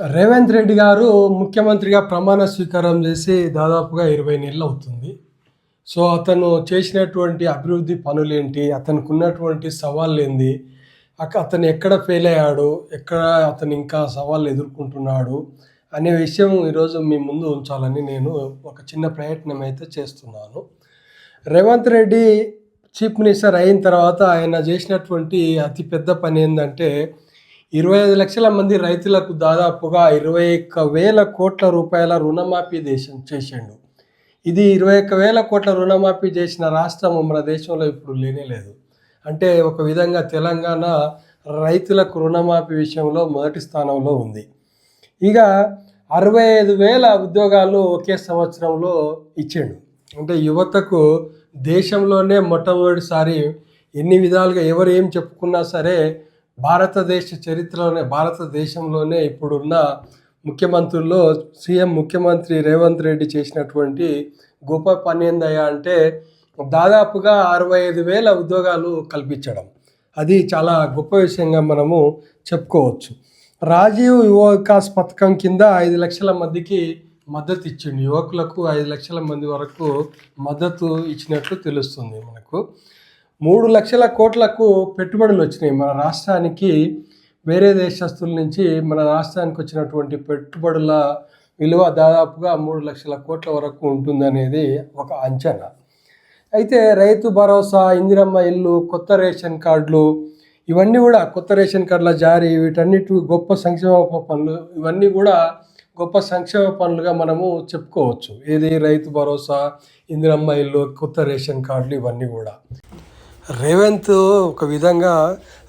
రేవంత్ రెడ్డి గారు ముఖ్యమంత్రిగా ప్రమాణ స్వీకారం చేసి దాదాపుగా ఇరవై నెలలు అవుతుంది. సో అతను చేసినటువంటి అభివృద్ధి పనులేంటి అతనికి ఉన్నటువంటి సవాళ్ళు ఏంది అతను ఎక్కడ ఫెయిల్ అయ్యాడు ఎక్కడ అతను ఇంకా సవాళ్ళు ఎదుర్కొంటున్నాడు అనే విషయం ఈరోజు మీ ముందు ఉంచాలని నేను ఒక చిన్న ప్రయత్నం అయితే చేస్తున్నాను. రేవంత్ రెడ్డి చీఫ్ మినిస్టర్ అయిన తర్వాత ఆయన చేసినటువంటి అతిపెద్ద పని ఏంటంటే ఇరవై ఐదు లక్షల మంది రైతులకు దాదాపుగా ఇరవై ఒక్క వేల కోట్ల రూపాయల రుణమాఫీ దేశం చేసిండు. ఇది ఇరవై ఒక్క వేల కోట్ల రుణమాఫీ చేసిన రాష్ట్రం మన దేశంలో ఇప్పుడు లేనే లేదు. అంటే ఒక విధంగా తెలంగాణ రైతులకు రుణమాఫీ విషయంలో మొదటి స్థానంలో ఉంది. ఇక అరవై ఐదు వేల ఉద్యోగాలు ఒకే సంవత్సరంలో ఇచ్చిండు. అంటే యువతకు దేశంలోనే మొట్టమొదటిసారి ఎన్ని విధాలుగా ఎవరు ఏం చెప్పుకున్నా సరే భారతదేశ చరిత్రలోనే భారతదేశంలోనే ఇప్పుడున్న ముఖ్యమంత్రుల్లో సీఎం ముఖ్యమంత్రి రేవంత్ రెడ్డి చేసినటువంటి గొప్ప పని ఏందయ్యా అంటే దాదాపుగా అరవై ఐదు వేల ఉద్యోగాలు కల్పించడం. అది చాలా గొప్ప విషయంగా మనము చెప్పుకోవచ్చు. రాజీవ్ యువ వికాస్ పథకం కింద ఐదు లక్షల మందికి మద్దతు ఇచ్చిండు. యువకులకు ఐదు లక్షల మంది వరకు మద్దతు ఇచ్చినట్లు తెలుస్తుంది మనకు. మూడు లక్షల కోట్లకు పెట్టుబడులు వచ్చినాయి. మన రాష్ట్రానికి వేరే దేశస్తుల నుంచి మన రాష్ట్రానికి వచ్చినటువంటి పెట్టుబడుల విలువ దాదాపుగా మూడు లక్షల కోట్ల వరకు ఉంటుందనేది ఒక అంచనా. అయితే రైతు భరోసా ఇందిరమ్మ ఇల్లు కొత్త రేషన్ కార్డులు ఇవన్నీ కూడా కొత్త రేషన్ కార్డుల జారీ వీటన్నిటి గొప్ప సంక్షేమ పనులు ఇవన్నీ కూడా గొప్ప సంక్షేమ పనులుగా మనము చెప్పుకోవచ్చు. ఏది? రైతు భరోసా ఇందిరమ్మ ఇల్లు కొత్త రేషన్ కార్డులు ఇవన్నీ కూడా. రేవంత్ ఒక విధంగా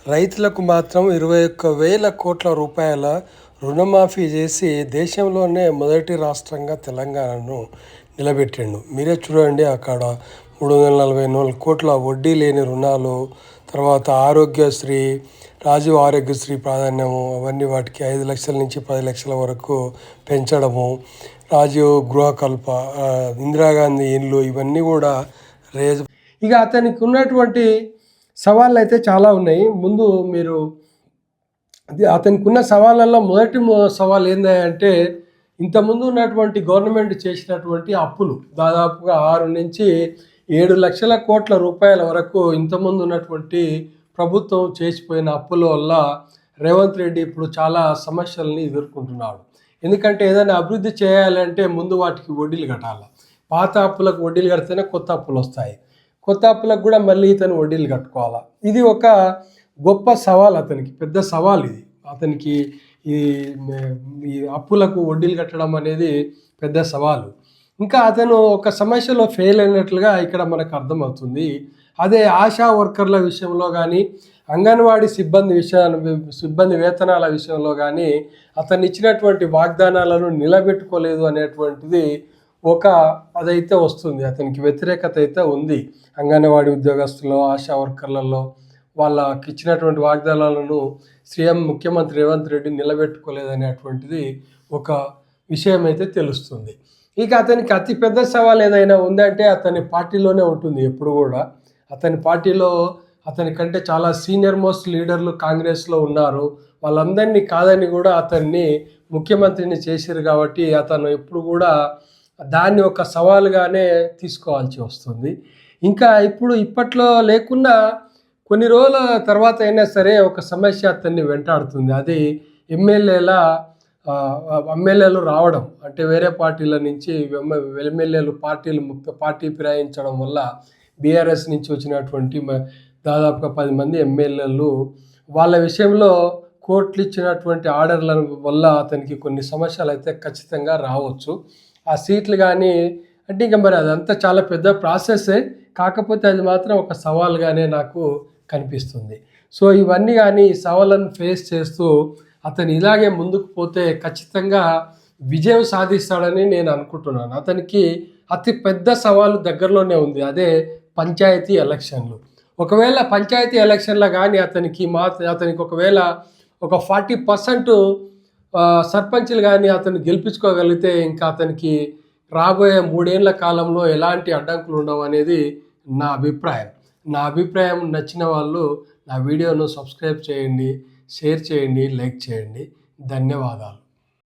రైతులకు మాత్రం ఇరవై ఒక్క వేల కోట్ల రూపాయల రుణమాఫీ చేసి దేశంలోనే మొదటి రాష్ట్రంగా తెలంగాణను నిలబెట్టిండు. మీరే చూడండి అక్కడ మూడు వందల నలభై నాలుగు కోట్ల వడ్డీ లేని రుణాలు తర్వాత ఆరోగ్యశ్రీ రాజీవ్ ఆరోగ్యశ్రీ ప్రాధాన్యము అవన్నీ వాటికి ఐదు లక్షల నుంచి పది లక్షల వరకు పెంచడము రాజీవ్ గృహకల్ప ఇందిరాగాంధీ ఇండ్లు ఇవన్నీ కూడా రేజ్ ఇక అతనికి ఉన్నటువంటి సవాళ్ళు అయితే చాలా ఉన్నాయి. ముందు మీరు అతనికి ఉన్న సవాళ్ళల్లో మొదటి సవాల్ ఏంటంటే ఇంతకుముందు ఉన్నటువంటి గవర్నమెంట్ చేసినటువంటి అప్పులు దాదాపుగా ఆరు నుంచి ఏడు లక్షల కోట్ల రూపాయల వరకు ఇంతకుముందు ఉన్నటువంటి ప్రభుత్వం చేసిపోయిన అప్పుల వల్ల రేవంత్ రెడ్డి ఇప్పుడు చాలా సమస్యల్ని ఎదుర్కొంటున్నాడు. ఎందుకంటే ఏదైనా అభివృద్ధి చేయాలంటే ముందు వాటికి వడ్డీలు కట్టాలి. పాత అప్పులకు వడ్డీలు కడితేనే కొత్త అప్పులు వస్తాయి. కొత్త అప్పులకు కూడా మళ్ళీ ఇతను వడ్డీలు కట్టుకోవాలా? ఇది ఒక గొప్ప సవాల్ అతనికి పెద్ద సవాల్ ఇది. అతనికి ఈ ఈ అప్పులకు వడ్డీలు కట్టడం అనేది పెద్ద సవాలు. ఇంకా అతను ఒక సమస్యలో ఫెయిల్ అయినట్లుగా ఇక్కడ మనకు అర్థమవుతుంది. అదే ఆశా వర్కర్ల విషయంలో కానీ అంగన్వాడీ సిబ్బంది విషయ సిబ్బంది వేతనాల విషయంలో కానీ అతను ఇచ్చినటువంటి వాగ్దానాలను నిలబెట్టుకోలేదు అనేటువంటిది ఒక అదైతే వస్తుంది అతనికి వ్యతిరేకత అయితే ఉంది. అంగన్వాడీ ఉద్యోగస్తుల్లో ఆశా వర్కర్లలో వాళ్ళకి ఇచ్చినటువంటి వాగ్దానాలను సీఎం ముఖ్యమంత్రి రేవంత్ రెడ్డి నిలబెట్టుకోలేదనేటువంటిది ఒక విషయం అయితే తెలుస్తుంది. ఇక అతనికి అతి పెద్ద సవాల్ ఏదైనా ఉందంటే అతని పార్టీలోనే ఉంటుంది ఎప్పుడు కూడా. అతని పార్టీలో అతని కంటే చాలా సీనియర్ మోస్ట్ లీడర్లు కాంగ్రెస్లో ఉన్నారు. వాళ్ళందరినీ కాదని కూడా అతన్ని ముఖ్యమంత్రిని చేశారు కాబట్టి అతను ఎప్పుడు కూడా దాన్ని ఒక సవాలుగానే తీసుకోవాల్సి వస్తుంది. ఇంకా ఇప్పుడు ఇప్పట్లో లేకున్నా కొన్ని రోజుల తర్వాత అయినా సరే ఒక సమస్య అతన్ని వెంటాడుతుంది. అది ఎమ్మెల్యేల ఎమ్మెల్యేలు రావడం. అంటే వేరే పార్టీల నుంచి ఎమ్మెల్యేలు పార్టీలు పార్టీ ఫిరాయించడం వల్ల బీఆర్ఎస్ నుంచి వచ్చినటువంటి దాదాపుగా పది మంది ఎమ్మెల్యేలు వాళ్ళ విషయంలో కోర్టులు ఇచ్చినటువంటి ఆర్డర్ల వల్ల అతనికి కొన్ని సమస్యలు అయితే ఖచ్చితంగా రావచ్చు. ఆ సీట్లు కానీ అంటే ఇంకా మరి అదంతా చాలా పెద్ద ప్రాసెస్సే కాకపోతే అది మాత్రం ఒక సవాల్గానే నాకు కనిపిస్తుంది. సో ఇవన్నీ కానీ ఈ సవాళ్ళను ఫేస్ చేస్తూ అతను ఇలాగే ముందుకు పోతే ఖచ్చితంగా విజయం సాధిస్తాడని నేను అనుకుంటున్నాను. అతనికి అతి పెద్ద సవాలు దగ్గరలోనే ఉంది. అదే పంచాయతీ ఎలక్షన్లు. ఒకవేళ పంచాయతీ ఎలక్షన్లో కానీ అతనికి మా అతనికి ఒకవేళ ఒక ఫార్టీ పర్సెంట్ సర్పంచ్లు కానీ అతను గెలిపించుకోగలిగితే ఇంకా అతనికి రాబోయే మూడేళ్ళ కాలంలో ఎలాంటి అడ్డంకులు ఉండవు అనేది నా అభిప్రాయం. నా అభిప్రాయం నచ్చిన వాళ్ళు నా వీడియోను సబ్స్క్రైబ్ చేయండి షేర్ చేయండి లైక్ చేయండి. ధన్యవాదాలు.